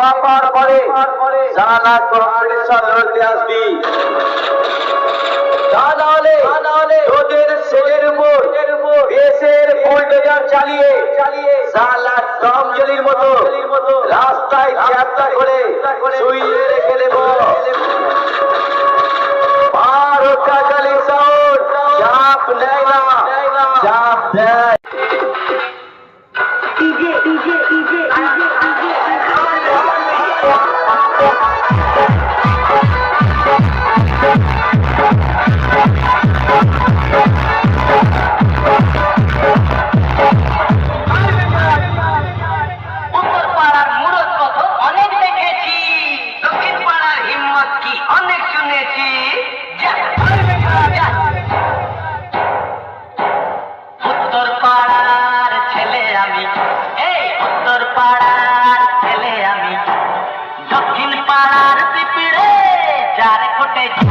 মাপার পরে জানা কম্পিটিশন লড়তে আসবি। তা নাহলে তোদের ছেলের উপর, দেশের বুলডোজার চালিয়ে সালা টমজলির মতো, রাস্তায় চ্যাপ্টা করে শুইয়ে রেখে দেব। মা রক্ষাকালী সাউন্ড চাপ নেয় না, চাপ দেয় they